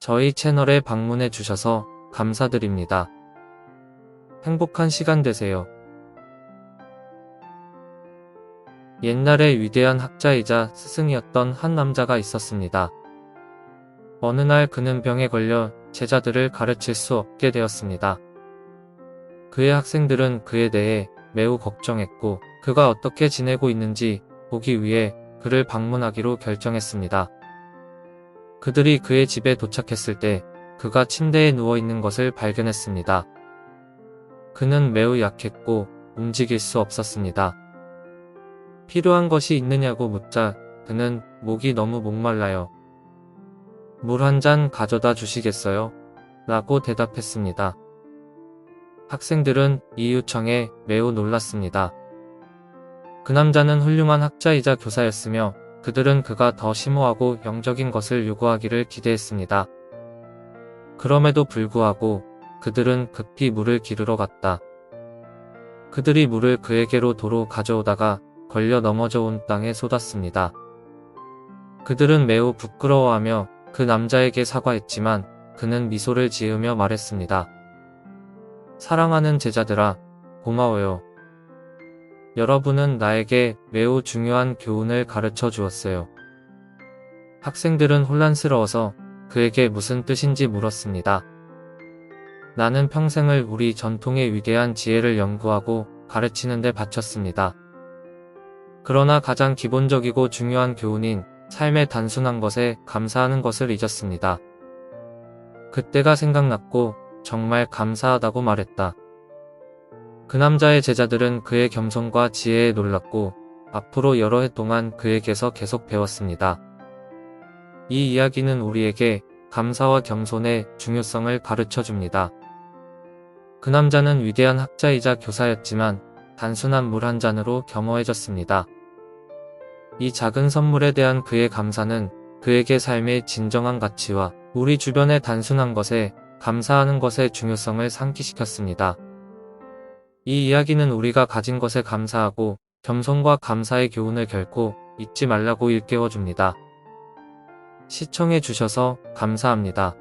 저희 채널에 방문해 주셔서 감사드립니다. 행복한 시간 되세요. 옛날에 위대한 학자이자 스승이었던 한 남자가 있었습니다. 어느 날 그는 병에 걸려 제자들을 가르칠 수 없게 되었습니다. 그의 학생들은 그에 대해 매우 걱정했고 그가 어떻게 지내고 있는지 보기 위해 그를 방문하기로 결정했습니다. 그들이 그의 집에 도착했을 때 그가 침대에 누워 있는 것을 발견했습니다. 그는 매우 약했고 움직일 수 없었습니다. 필요한 것이 있느냐고 묻자 그는 목이 너무 목말라요. 물 한 잔 가져다 주시겠어요? 라고 대답했습니다. 학생들은 이 요청에 매우 놀랐습니다. 그 남자는 훌륭한 학자이자 교사였으며 그들은 그가 더 심오하고 영적인 것을 요구하기를 기대했습니다. 그럼에도 불구하고 그들은 급히 물을 기르러 갔다. 그들이 물을 그에게로 도로 가져오다가 걸려 넘어져 온 땅에 쏟았습니다. 그들은 매우 부끄러워하며 그 남자에게 사과했지만 그는 미소를 지으며 말했습니다. 사랑하는 제자들아, 고마워요. 여러분은 나에게 매우 중요한 교훈을 가르쳐 주었어요. 학생들은 혼란스러워서 그에게 무슨 뜻인지 물었습니다. 나는 평생을 우리 전통의 위대한 지혜를 연구하고 가르치는 데 바쳤습니다. 그러나 가장 기본적이고 중요한 교훈인 삶의 단순한 것에 감사하는 것을 잊었습니다. 그때가 생각났고 정말 감사하다고 말했다. 그 남자의 제자들은 그의 겸손과 지혜에 놀랐고 앞으로 여러 해 동안 그에게서 계속 배웠습니다. 이 이야기는 우리에게 감사와 겸손의 중요성을 가르쳐 줍니다. 그 남자는 위대한 학자이자 교사였지만 단순한 물 한 잔으로 겸허해졌습니다. 이 작은 선물에 대한 그의 감사는 그에게 삶의 진정한 가치와 우리 주변의 단순한 것에 감사하는 것의 중요성을 상기시켰습니다. 이 이야기는 우리가 가진 것에 감사하고 겸손과 감사의 교훈을 결코 잊지 말라고 일깨워 줍니다. 시청해 주셔서 감사합니다.